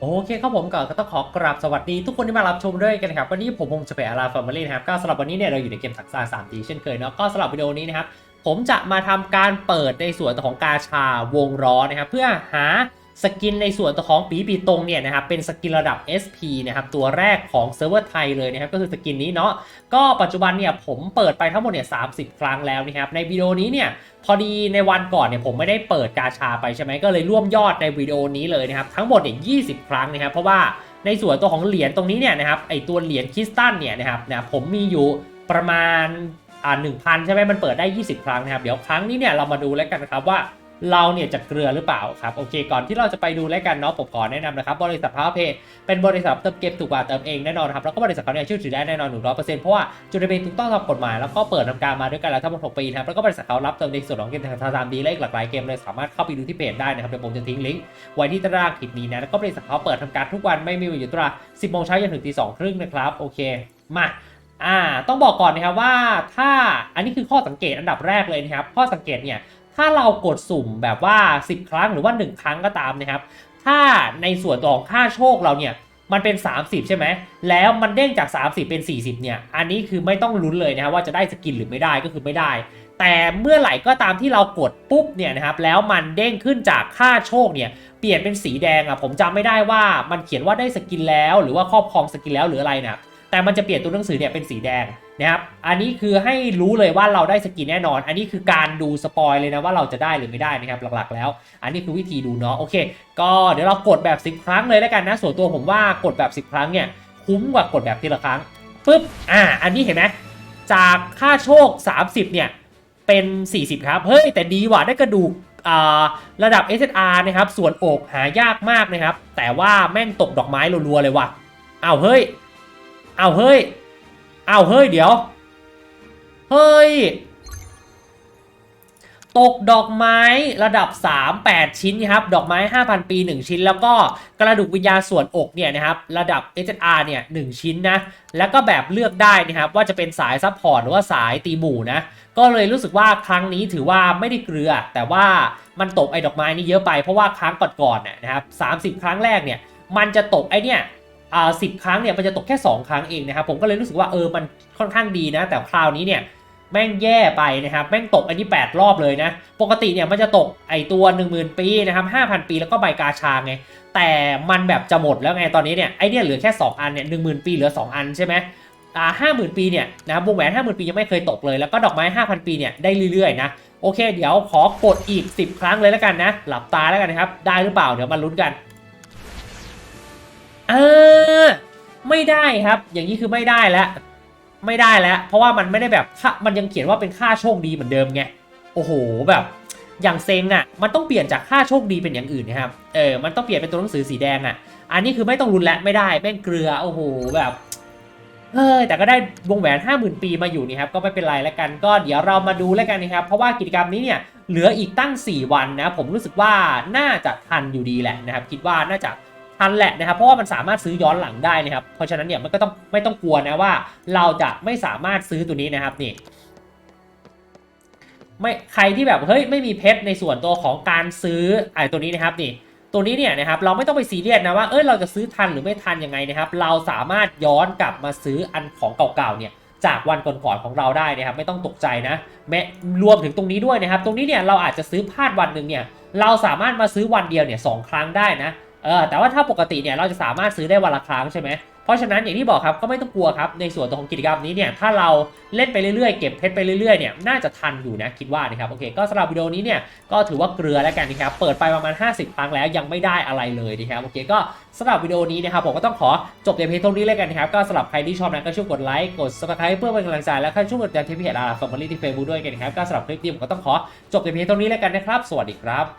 โอเคครับผมก่อนก็ต้องขอกราบสวัสดีทุกคนที่มารับชมด้วยกันครับวันนี้ผมพงษ์จะไปอาราฟอร์มารีนะครับก็สำหรับวันนี้เนี่ยเราอยู่ในเกมสักซาสามดีเช่นเคยเนาะก็สำหรับวิดีโอนี้นะครับผมจะมาทำการเปิดในส่วนของกาชาวงล้อนะครับเพื่อหา สกินในส่วนของปีปีตรงเนี่ยนะครับเป็นสกินระดับ SP นะครับตัวแรกของเซิร์ฟเวอร์ไทยเลยนะครับก็คือสกินนี้เนาะก็ปัจจุบันเนี่ยผมเปิดไปทั้งหมดเนี่ย30ครั้งแล้วนะครับในวิดีโอนี้เนี่ยพอดีในวันก่อนเนี่ยผมไม่ได้เปิดกาชาไปใช่ไหมก็เลยร่วมยอดในวิดีโอนี้เลยนะครับทั้งหมดเนี่ย20ครั้งนะครับเพราะว่าในส่วนตัวของเหรียญตรงนี้เนี่ยนะครับไอตัวเหรียญคริสตัลเนี่ยนะครับนะผมมีอยู่ประมาณอ่าหนึ่งพันใช่ไหมมันเปิดได้ 20 ครั้งนะครับ เดี๋ยวครั้งนี้เนี่ยเรามาดูแล้วกันนะครับว่า เราเนี่ยจะเกลือหรือเปล่าครับโอเค ก่อนที่เราจะไปดูแล้วกันเนาะผมขอแนะนำนะครับบริษัทพาวเพย์เป็นบริษัทเติมเกมถูกกว่าเติมเองแน่นอนครับแล้วก็บริษัทเขาเนี่ยชื่อถือได้แน่นอน100%เปอร์เซ็นต์เพราะว่าจดทะเบียนถูกต้องตามกฎหมายแล้วก็เปิดทำการมาด้วยกันแล้วทั้งหมด6ปีนะครับแล้วก็บริษัทเขารับเติมในส่วนของเกมทางตามดีและอีกหลากหลายเกมเลยสามารถเข้าไปดูที่เพจได้นะครับเดี๋ยวผมจะทิ้งลิงก์ไว้ที่ตารางคลิปนี้นะแล้วก็บริษัทเขาเปิดทำการทุกวันไม่มีวันหยุดตรา10โมงเช้าจนถึงตีสองครึ่งนะครับโอเคมาอ่าต้องบอกก่อนนะครับว่าถ้าอันนี้คือข้อสังเกตอันดับแรกเลยนะครับข้อสังเกตเนี่ย ถ้าเรากดสุ่มแบบว่า 10 ครั้งหรือว่า 1 ครั้งก็ตามนะครับ ถ้าในส่วนของค่าโชคเราเนี่ยมันเป็น 30 ใช่ไหม แล้วมันเด้งจาก 30 เป็น 40 เนี่ย อันนี้คือไม่ต้องลุ้นเลยนะครับว่าจะได้สกินหรือไม่ได้ก็คือไม่ได้ แต่เมื่อไหร่ก็ตามที่เรากดปุ๊บเนี่ยนะครับ แล้วมันเด้งขึ้นจากค่าโชคเนี่ย เปลี่ยนเป็นสีแดงอะผมจำไม่ได้ว่ามันเขียนว่าได้สกินแล้ว หรือว่าครอบครองสกินแล้วหรืออะไรนะ แต่มันจะเปลี่ยนตัวหนังสือเนี่ยเป็นสีแดงนะครับ อันนี้คือให้รู้เลยว่าเราได้สกินแน่นอน อันนี้คือการดูสปอยเลยนะว่าเราจะได้หรือไม่ได้นะครับหลักๆ แล้ว อันนี้คือวิธีดูเนาะโอเค ก็เดี๋ยวเรากดแบบ 10 ครั้งเลยแล้วกันนะ ส่วนตัวผมว่ากดแบบ 10 ครั้งเนี่ยคุ้มกว่ากดแบบทีละครั้งปุ๊บอ่า อันนี้เห็นไหมจากค่าโชค 30 เนี่ยเป็น 40 ครับเฮ้ยแต่ดีว่ะได้กระดูกอ่าระดับ SSR นะครับส่วนอกหายากมากนะครับ แต่ว่าแม่งตกดอกไม้รัวๆเลยว่ะอ้าวเฮ้ย เอาเฮ้ย เอาเฮ้ยเดี๋ยว เฮ้ย ตกดอกไม้ระดับ 3 8 ชิ้นนะครับ ดอกไม้ 5,000 ปี 1 ชิ้น แล้วก็กระดูกวิญญาณส่วนอกเนี่ยนะครับ ระดับ SR เนี่ย 1 ชิ้นนะ แล้วก็แบบเลือกได้นะครับ ว่าจะเป็นสายซัพพอร์ตหรือว่าสายตีหมู่นะ ก็เลยรู้สึกว่าครั้งนี้ถือว่าไม่ได้เกลือ แต่ว่ามันตกไอ้ดอกไม้นี่เยอะไป เพราะว่าครั้งก่อนๆน่ะนะครับ30 ครั้งแรกเนี่ย มันจะตกไอ้เนี่ย อ่าสิครั้งเนี่ยมันจะตกแค่ 2 ครั้งเองนะครับ ผมก็เลยรู้สึกว่าเออมันค่อนข้างดีนะ แต่คราวนี้เนี่ยแม่งแย่ไปนะครับ แม่งตกอันนี้ 8 รอบเลยนะ ปกติเนี่ยมันจะตกไอตัว 10,000 ปีนะครับ 5,000 ปีแล้วก็ใบกาชาไง แต่มันแบบจะหมดแล้วไงตอนนี้เนี่ยไอเนี่ยเหลือแค่ 2 อันเนี่ย10,000ปีเหลือ 2 อันใช่ไหมอ่าห้าหมื่นปีเนี่ยนะครับวงแหวนห้าหมื่นปียังไม่เคยตกเลย แล้วก็ดอกไม้5,000ปีเนี่ยได้เรื่อยๆนะโอเค เดี๋ยวขอกดอีก 10 ครั้งเลยแล้วกันนะ หลับตาแล้วกันนะครับ ได้หรือเปล่าเดี๋ยวมาลุ้นกัน ออไม่ได้ครับ อย่างนี้คือไม่ได้แล้ว ไม่ได้แล้ว เพราะว่ามันไม่ได้แบบมันยังเขียนว่าเป็นค่าโชคดีเหมือนเดิมไง โอ้โหแบบ อย่างเซ็งอะ มันต้องเปลี่ยนจากค่าโชคดีเป็นอย่างอื่นนะครับ เออ มันต้องเปลี่ยนเป็นตัวหนังสือสีแดงอะ อันนี้คือไม่ต้องรุนและไม่ได้แม่งเกลือ โอ้โหแบบเฮ้ยแต่ก็ได้วงแหวน 50,000 ปีมาอยู่นี่ครับก็ไม่เป็นไรแล้วกันก็เดี๋ยวเรามาดูแล้วกันนะครับ เพราะว่ากิจกรรมนี้เนี่ยเหลืออีกตั้ง 4 วันนะผมรู้สึกว่าน่าจะทันอยู่ดีแหละนะครับ คิดว่าน่าจะ ทันแหละนะครับเพราะว่ามันสามารถซื้อย้อนหลังได้นะครับเพราะฉะนั้นเนี่ยมันก็ต้องไม่ต้องกลัวนะว่า เราจะไม่สามารถซื้อตัวนี้นะครับนี่ไม่ใครที่แบบเฮ้ยไม่มีเพชรในส่วนตัวของการซื้อไอ้ตัวนี้นะครับนี่ตัวนี้เนี่ยนะครับเราไม่ต้องไปซีเรียสนะว่าเอ้ยเราจะซื้อทันหรือไม่ทันยังไงนะครับเราสามารถย้อนกลับมาซื้ออันของเก่าๆเนี่ยจากวันก่อนๆของเราได้นะครับไม่ต้องตกใจนะแม้รวมถึงตรงนี้ด้วยนะครับ ตรงนี้เนี่ยเราอาจจะซื้อพลาดวันหนึ่งเนี่ยเราสามารถมาซื้อวันเดียวเนี่ยสองครั้งได้นะ เออแต่ว่าถ้าปกติเนี่ยเราจะสามารถซื้อได้วันละครั้งใช่ไหมเพราะฉะนั้นอย่างที่บอกครับก็ไม่ต้องกลัวครับในส่วนของกิจกรรมนี้เนี่ยถ้าเราเล่นไปเรื่อยๆเก็บเพชรไปเรื่อยๆเนี่ยน่าจะทันอยู่นะคิดว่านะครับโอเคก็สำหรับวิดีโอนี้เนี่ยก็ถือว่าเกลือแล้วกันนะครับเปิดไปประมาณ 50 ครั้งแล้วยังไม่ได้อะไรเลยนะครับโอเคก็สำหรับวิดีโอนี้นะครับผมก็ต้องขอจบในเพจตรงนี้เลยกันนะครับก็สำหรับใครที่ชอบนะก็ช่วยกดไลค์กด subscribe เพื่อเป็นกำลังใจและใครช่วยกดติดตามที่เพจอาร์ฟอร์มาลีที่เฟซบุ๊กด้วยกันนะครับก็สำหรับคลิปนี้ผมก็ต้องขอจบในเพจตรงนี้เลยกันนะครับ สวัสดีครับ